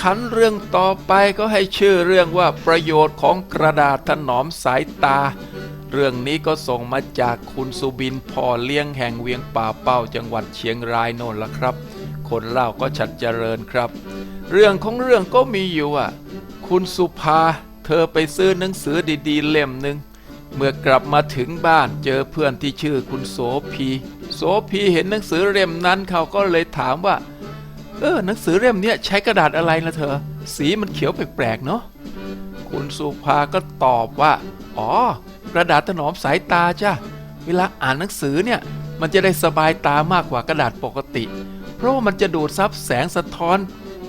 ขันเรื่องต่อไปก็ให้ชื่อเรื่องว่าประโยชน์ของกระดาษถนอมสายตา เรื่องนี้ก็ส่งมาจากคุณสุบินพ่อเลี้ยงแห่งเวียงป่าเป้าจังหวัดเชียงรายโน่นละครับ คนเล่าก็ชัดเจริญครับ เรื่องของเรื่องก็มีอยู่อะ คุณสุภา เธอไปซื้อหนังสือดีๆ เล่มหนึ่งเมื่อกลับมาถึงบ้านเจอเพื่อนที่ชื่อคุณโสพี โสพีเห็นหนังสือเล่มนั้นเขาก็เลยถามว่า เออหนังสือเล่มนี้ใช้กระดาษอะไรล่ะเธอ สีมันเขียวแปลกๆเนาะคุณสุภาก็ตอบว่า อ๋อ กระดาษถนอมสายตาจ้ะเวลาอ่านหนังสือเนี่ย มันจะได้สบายตามากกว่ากระดาษปกติ เพราะว่ามันจะดูดซับแสงสะท้อน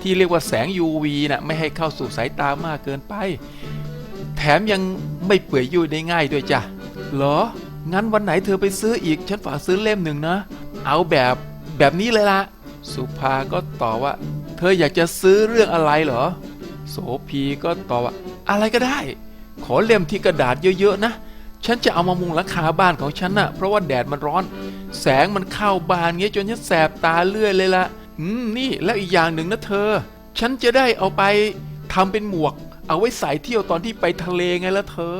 ที่เรียกว่าแสง UV น่ะไม่ให้เข้าสู่สายตามากเกินไป แถมยังไม่เปื่อยยุ่ยได้ง่ายด้วยจ้ะเหรอ งั้นวันไหนเธอไปซื้ออีก ฉันฝากซื้อเล่มหนึ่งนะ เอาแบบแบบนี้เลยละ สุภาก็ตอบว่า เธออยากจะซื้อเรื่องอะไรเหรอ โสพีก็ตอบว่า อะไรก็ได้ ขอเล่มที่กระดาษเยอะๆนะ ฉันจะเอามามุงหลังคาบ้านของฉันน่ะ เพราะว่าแดดมันร้อน แสงมันเข้าบานเงี้ยจนฉันแสบตาเลื่อยเลยละอืมนี่แล้วอีกอย่างหนึ่งนะเธอ ฉันจะได้เอาไปทำเป็นหมวก เอาไว้ใส่เที่ยวตอนที่ไปทะเลไงละเธอ